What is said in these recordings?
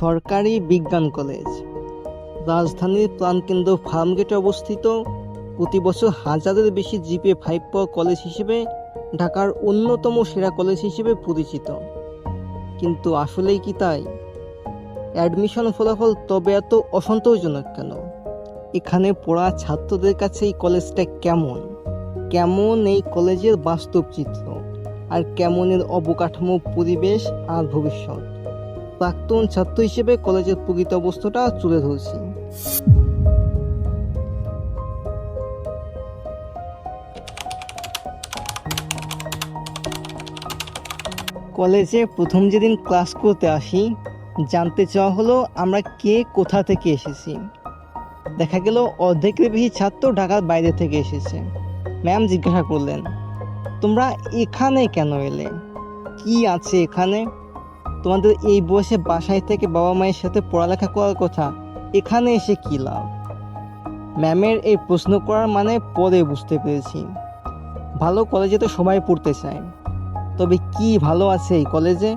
সরকারি বিজ্ঞান কলেজ। রাজধানীর প্রাণকেন্দ্র ফার্মগেটে অবস্থিত। প্রতি বছর হাজারের বেশি জিপে ফাইভ কলেজ হিসেবে ঢাকার অন্যতম সেরা কলেজ হিসেবে পরিচিত। কিন্তু আসলেই কি তাই? অ্যাডমিশন ফলাফল তবে এত অসন্তোষজনক কেন? এখানে পড়া ছাত্রদের কাছে এই কলেজটা কেমন? কেমন এই কলেজের বাস্তব চিত্র? আর কেমনের অবকাঠামো, পরিবেশ আর ভবিষ্যৎ? প্রাক্তন ছাত্র হিসেবে কলেজের প্রকৃত অবস্থাটা তুলে ধরছি। কলেজে প্রথম যেদিন ক্লাস করতে আসি, জানতে চাওয়া হলো আমরা কে কোথা থেকে এসেছি। দেখা গেল অর্ধেকের বেশি ছাত্র ঢাকার বাইরে থেকে এসেছে। ম্যাম জিজ্ঞাসা করলেন, তোমরা এখানে কেন এলে? কি আছে এখানে? তোমাদের এই বয়সে বাসায় থেকে বাবা মায়ের সাথে পড়ালেখা করার কথা, এখানে এসে কি লাভ? ম্যামের এই প্রশ্ন করার মানে পরে বুঝতে পেরেছি। ভালো কলেজে তো সবাই পড়তে চায়। তবে কি ভালো আছে এই কলেজে?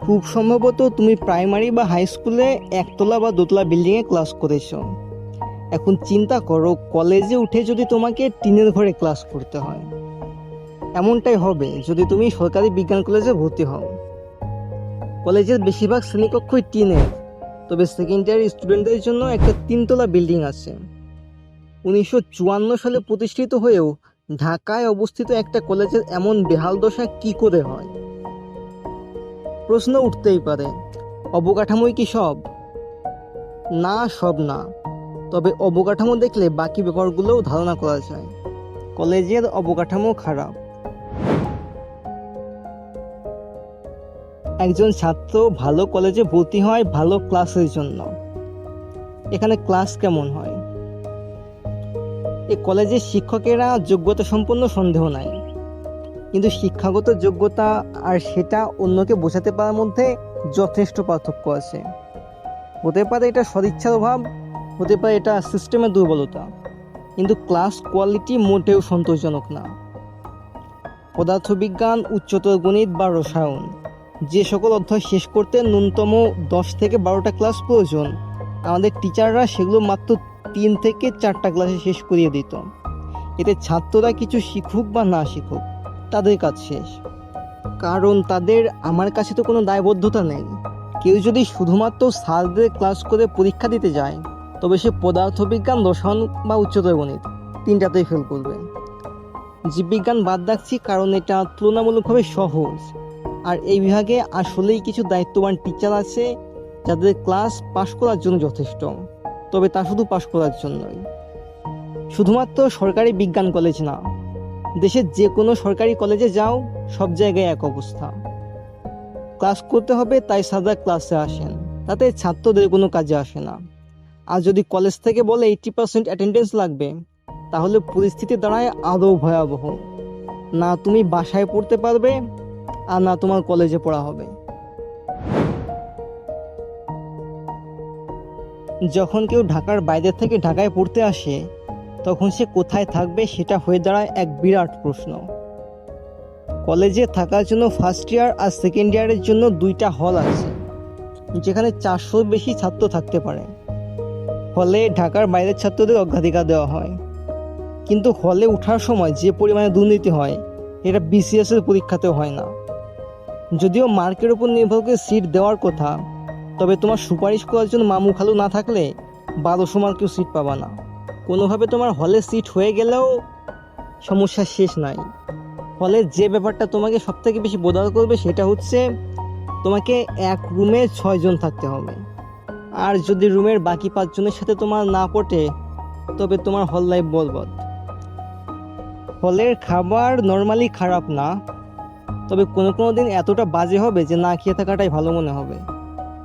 খুব সম্ভবত তুমি প্রাইমারি বা হাই স্কুলে একতলা বা দোতলা বিল্ডিংয়ে ক্লাস করেছ। এখন চিন্তা করো, কলেজে উঠে যদি তোমাকে টিনের ঘরে ক্লাস করতে হয়। এমনটাই হবে যদি তুমি সরকারি বিজ্ঞান কলেজে ভর্তি হও। কলেজের বেশিরভাগ শ্রেণীকক্ষই টিনের, তবে সেকেন্ড ইয়ার স্টুডেন্টদের জন্য একটা তিনতলা বিল্ডিং আছে। উনিশশো চুয়ান্ন সালে প্রতিষ্ঠিত হয়েও ঢাকায় অবস্থিত একটা কলেজের এমন বেহাল দশা কি করে হয়? প্রশ্ন উঠতেই পারে, অবকাঠামোই কি সব? না সব না। তবে অবকাঠামো দেখলে বাকি ব্যাপারগুলোও ধারণা করা যায়। কলেজের অবকাঠামো খারাপ। একজন ছাত্র ভালো কলেজে ভর্তি হয় ভালো ক্লাসের জন্য। এখানে ক্লাস কেমন হয়? এই কলেজের শিক্ষকেরা যোগ্যতা সম্পন্ন সন্দেহ নাই। কিন্তু শিক্ষাগত যোগ্যতা আর সেটা অন্যকে বোঝাতে পারার মধ্যে যথেষ্ট পার্থক্য আছে। হতে পারে এটা সদিচ্ছার অভাব, হতে পারে এটা সিস্টেমের দুর্বলতা। কিন্তু ক্লাস কোয়ালিটি মোটেও সন্তোষজনক না। পদার্থবিজ্ঞান, উচ্চতর গণিত বা রসায়ন। যে সকল অধ্যায় শেষ করতে ন্যূনতম দশ থেকে বারোটা ক্লাস প্রয়োজন, আমাদের টিচাররা সেগুলো মাত্র তিন থেকে চারটা ক্লাসে শেষ করিয়ে দিত। এতে ছাত্ররা কিছু শিখুক বা না শিখুক, তাদের কাজ শেষ। কারণ তাদের আমার কাছে তো কোনো দায়বদ্ধতা নেই। কেউ যদি শুধুমাত্র স্যারদের ক্লাস করে পরীক্ষা দিতে যায়, তবে সে পদার্থবিজ্ঞান রসায়ন বা উচ্চতর গণিত তিনটাতেই ফেল করবে। জীববিজ্ঞান বাদ রাখছি কারণ এটা তুলনামূলকভাবে সহজ। আর এই বিভাগে আসলেই কিছু দায়িত্ববান টিচার আছে, যাদের ক্লাস পাশ করার জন্য যথেষ্ট। তবে তা শুধু পাশ করার জন্যই শুধুমাত্র সরকারি বিজ্ঞান কলেজ না, দেশের যে কোনো সরকারি কলেজে যাও, সব জায়গায় এক অবস্থা। ক্লাস করতে হবে, তাই সাদা ক্লাসে আসেন। তাতে ছাত্রদের কোনো কাজে আসে না। আর যদি কলেজ থেকে বলে এইটি পার্সেন্ট অ্যাটেন্ডেন্স লাগবে, তাহলে পরিস্থিতি দাঁড়ায় আরও ভয়াবহ। না তুমি বাসায় পড়তে পারবে আর না তোমার কলেজে পড়া হবে। যখন কেউ ঢাকার বাইরে থেকে ঢাকায় পড়তে আসে, তখন সে কোথায় থাকবে সেটা হয়ে দাঁড়ায় এক বিরাট প্রশ্ন। কলেজে থাকার জন্য ফার্স্ট ইয়ার আর সেকেন্ড ইয়ারের জন্য দুইটা হল আছে, যেখানে চারশোর বেশি ছাত্র থাকতে পারে। হলে ঢাকার বাইরের ছাত্রদের অগ্রাধিকার দেওয়া হয়। কিন্তু হলে ওঠার সময় যে পরিমাণে দুর্নীতি হয়, এটা বিসিএস এর পরীক্ষাতেও হয় না। যদিও মার্কের উপর নির্ভর করে সিট দেওয়ার কথা, তবে তোমার সুপারিশ করার জন্য মামু খালু না থাকলে বারোশো মার্কেও সিট পাবা না। কোনোভাবে তোমার হলে সিট হয়ে গেলেও সমস্যা শেষ নাই। ফলে যে ব্যাপারটা তোমাকে সব থেকে বেশি বোধার করবে সেটা হচ্ছে, তোমাকে এক রুমে ছয়জন থাকতে হবে। আর যদি রুমের বাকি পাঁচজনের সাথে তোমার না পটে, তবে তোমার হল লাইফ বলবৎ হলের খাবার নর্মালি খারাপ না তবে কোনো কোনো দিন এতটা বাজে হবে যে না খেয়ে থাকাটাই ভালো মনে হবে।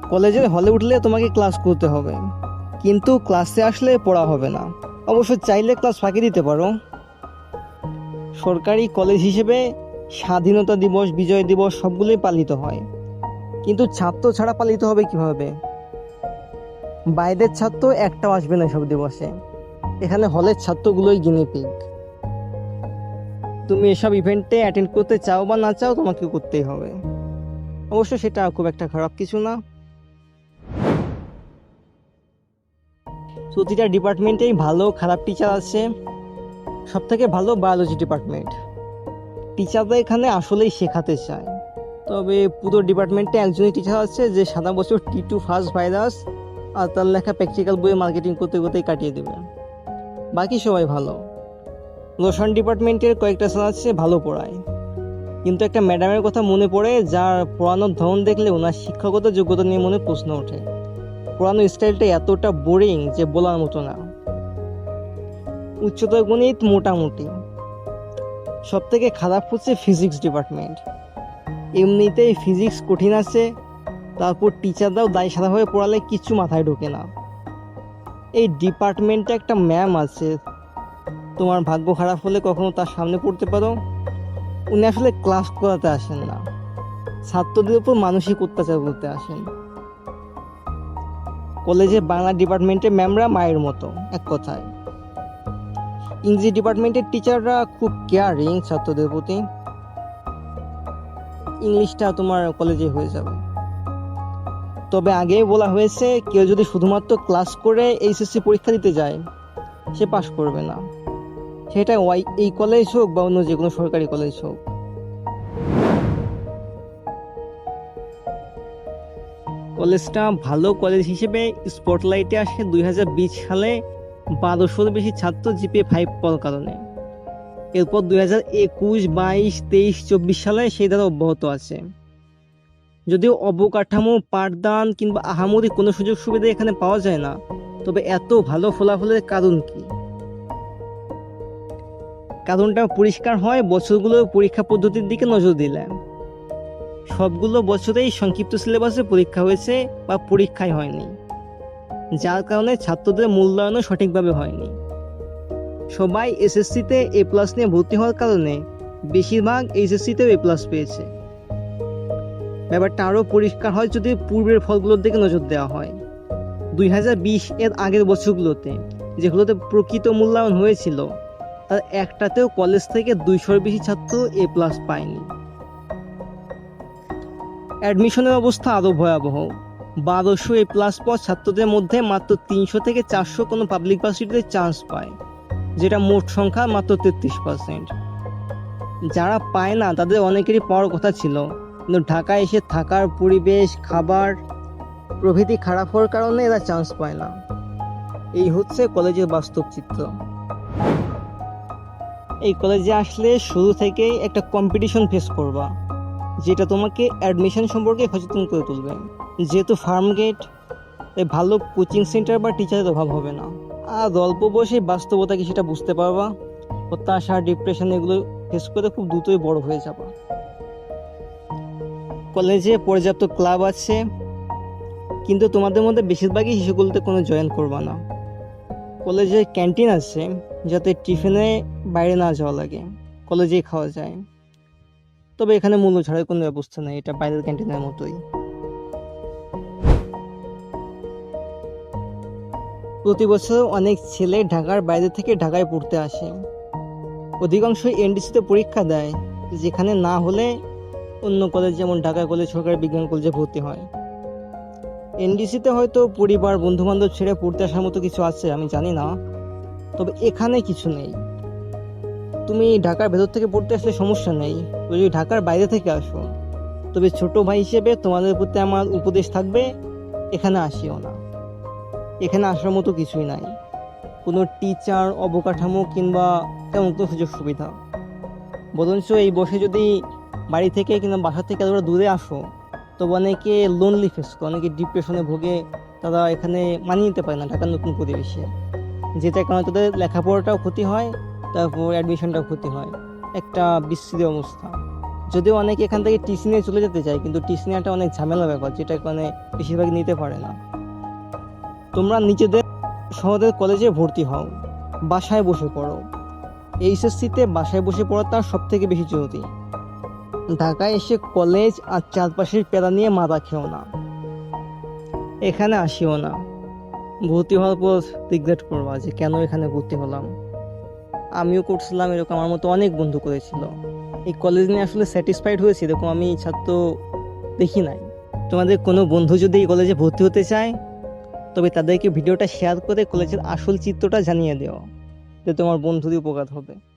কলেজের হলে উঠলে তোমাকে ক্লাস করতে হবে। কিন্তু ক্লাসে আসলে পড়া হবে না। অবশ্য চাইলে ক্লাস ফাঁকি দিতে পারো। সরকারি কলেজ হিসেবে স্বাধীনতা দিবস, বিজয় দিবস সবগুলোই পালিত হয়। কিন্তু ছাত্র ছাড়া পালিত হবে কীভাবে? বাইরের ছাত্র একটাও আসবে না সব দিবসে। এখানে হলের ছাত্রগুলোই গিনিপিগ। তুমি এসব ইভেন্টে অ্যাটেন্ড করতে চাও বা না চাও, তোমাকে করতেই হবে। অবশ্য সেটা খুব একটা খারাপ কিছু না। প্রতিটা ডিপার্টমেন্টেই ভালো, খারাপ টিচার আছে। সব থেকে ভালো বায়োলজি ডিপার্টমেন্ট টিচাররা এখানে আসলেই শেখাতে চায়। তবে পুরো ডিপার্টমেন্টে একজনই টিচার আছে, যে সারা বছর টি টু ফার্স্ট ভাইরাস আর তার লেখা প্র্যাকটিক্যাল বইয়ে মার্কেটিং করতে করতেই কাটিয়ে দেবে। বাকি সবাই ভালো। রোশন ডিপার্টমেন্টের কয়েকটা স্যার আছে, ভালো পড়ায়। কিন্তু একটা ম্যাডামের কথা মনে পড়ে, যার পড়ানোর ধরন দেখলে ওনার শিক্ষাগত যোগ্যতা নিয়ে মনে প্রশ্ন ওঠে। পড়ানোর স্টাইলটা এতটা বোরিং যে বলার মতো না। উচ্চতর গণিত মোটামুটি। সব থেকে খারাপ হচ্ছে ফিজিক্স ডিপার্টমেন্ট এমনিতেই ফিজিক্স কঠিন আছে, তারপর টিচাররাও দায় সারাভাবে পড়ালে কিছু মাথায় ঢোকে না। এই ডিপার্টমেন্টে একটা ম্যাম আছে তোমার ভাগ্য খারাপ হলে কখনো তার সামনে পড়তে পারো? উনি আসলে ক্লাস করাতে আসেন না। ছাত্রদের উপর মানসিক অত্যাচার করতে আসেন। কলেজে বাংলা ডিপার্টমেন্টের ম্যামরা মায়ের মতো, এক কথায়। ইংরেজি ডিপার্টমেন্টের টিচাররা খুব কেয়ারিং ছাত্রদের প্রতি। ইংলিশটা তোমার কলেজে হয়ে যাবে। তবে আগেই বলা হয়েছে, কেউ যদি শুধুমাত্র ক্লাস করে এইচএসসি পরীক্ষা দিতে যায়, সে পাশ করবে না। সেটা ওয়াই, এই কলেজ হোক বা অন্য যে কোনো সরকারি কলেজ হোক। কলেজটা ভালো কলেজ হিসেবে স্পটলাইটে আসে দুই হাজার বিশ সালে বারোশোর বেশি ছাত্র জিপে ফাইভ পাওয়ার কারণে। এরপর দুই হাজার একুশ, বাইশ, তেইশ, চব্বিশ সালে সেই দ্বারা অব্যাহত আছে। যদিও অবকাঠামো, পাঠদান কিংবা আহামরি কোনো সুযোগ সুবিধা এখানে পাওয়া যায় না, তবে এত ভালো ফলাফলের কারণ কি? কারণটা পরিষ্কার হয় বছরগুলোর পরীক্ষা পদ্ধতির দিকে নজর দিলে। সবগুলো বছরেই সংক্ষিপ্ত সিলেবাসে পরীক্ষা হয়েছে বা পরীক্ষায় হয়নি। যার কারণে ছাত্রদের মূল্যায়নও সঠিকভাবে হয়নি। সবাই এসএসসিতে এ প্লাস নিয়ে ভর্তি হওয়ার কারণে বেশিরভাগ এইচএসসিতেও এ প্লাস পেয়েছে। ব্যাপারটা আরও পরিষ্কার হয় যদি পূর্বের ফলগুলোর দিকে নজর দেওয়া হয়। দুই হাজার বিশ এর আগের বছরগুলোতে যেগুলোতে প্রকৃত মূল্যায়ন হয়েছিল তার একটাতেও কলেজ থেকে দুইশোর বেশি ছাত্র এ প্লাস পায়নি। অ্যাডমিশনের অবস্থা আরও ভয়াবহ। বারোশো এ প্লাস পাওয়া ছাত্রদের মধ্যে মাত্র তিনশো থেকে চারশো কোনো পাবলিক ভার্সিটিতে চান্স পায়, যেটা মোট সংখ্যা মাত্র তেত্রিশ পার্সেন্ট যারা পায় না, তাদের অনেকেরই পাওয়ার কথা ছিল। কিন্তু ঢাকায় এসে থাকার পরিবেশ, খাবার, প্রভৃতি খারাপ হওয়ার কারণে এরা চান্স পায় না। এই হচ্ছে কলেজের বাস্তব চিত্র। এই কলেজে আসলে শুরু থেকেই একটা কম্পিটিশন ফেস করবা, যেটা তোমাকে অ্যাডমিশন সম্পর্কে সচেতন করে তুলবে। যেহেতু ফার্ম গেট তাই ভালো কোচিং সেন্টার বা টিচারের অভাব হবে না। আর অল্প বয়সে বাস্তবতা কি সেটা বুঝতে পারবা হতাশা ডিপ্রেশন এগুলো ফেস করে খুব দ্রুতই বড় হয়ে যাবা। কলেজে পর্যাপ্ত ক্লাব আছে, কিন্তু তোমাদের মধ্যে বেশিরভাগই শিশুগুলোতে কোনো জয়েন করবা না। কলেজে ক্যান্টিন আছে, যাতে টিফিনে বাইরে না যাওয়া লাগে, কলেজেই খাওয়া যায়। তবে এখানে মূল্য ছাড়ার কোনো ব্যবস্থা নেই, এটা বাইরের ক্যান্টিনের মতোই। প্রতি বছর অনেক ছেলে ঢাকার বাইরে থেকে ঢাকায় পড়তে আসে। অধিকাংশ এনডিসিতে পরীক্ষা দেয়, যেখানে না হলে অন্য কলেজ যেমন ঢাকা কলেজ সরকারি বিজ্ঞান কলেজে ভর্তি হয়। এনডিসিতে হয়তো পরিবার বন্ধু বান্ধব ছেড়ে পড়তে আসার মতো কিছু আছে, আমি জানি না। তবে এখানে কিছু নেই। তুমি ঢাকার ভেতর থেকে পড়তে আসলে সমস্যা নেই। তুমি যদি ঢাকার বাইরে থেকে আসো, তবে ছোট ভাই হিসেবে তোমাদের প্রতি আমার উপদেশ থাকবে, এখানে আসিও না। এখানে আসার মতো কিছুই নাই। কোনো টিচার, অবকাঠামো কিংবা তেমন কোনো সুযোগ সুবিধা। বরঞ্চ এই বসে যদি বাড়ি থেকে কিংবা বাসা থেকে এতটা দূরে আসো তো অনেকে লোনলি ফেস করে, অনেকে ডিপ্রেশনে ভোগে, তারা এখানে মানিয়ে নিতে পারে না ঢাকার নতুন পরিবেশে। যেটার কারণে তাদের লেখাপড়াটাও ক্ষতি হয়, তারপর অ্যাডমিশনটাও ক্ষতি হয়। একটা বিস্তৃত অবস্থা। যদিও অনেকে এখান থেকে টিসি নিয়ে চলে যেতে চায়, কিন্তু টিসি নেওয়াটা অনেক ঝামেলা ব্যাপার যেটা কারণে বেশিরভাগ নিতে পারে না। তোমরা নিজেদের শহরের কলেজে ভর্তি হও, বাসায় বসে পড়ো। এইচএসসিতে বাসায় বসে পড়াটা সব থেকে বেশি জরুরি। ঢাকায় এসে কলেজ আর চারপাশের প্যারা নিয়ে মাথা খেও না। এখানে আসিও না। ভর্তি হওয়ার পর রিগ্রেট করবা যে কেন এখানে ভর্তি হলাম। আমিও করছিলাম এরকম, আমার মতো অনেক বন্ধু করেছিল। এই কলেজ নিয়ে আসলে স্যাটিসফাইড হয়েছে এরকম আমি ছাত্র দেখি নাই। তোমাদের কোনো বন্ধু যদি এই কলেজে ভর্তি হতে চায়, তবে তাদেরকে ভিডিওটা শেয়ার করে কলেজের আসল চিত্রটা জানিয়ে দেও, যে তোমার বন্ধুরই উপকার হবে।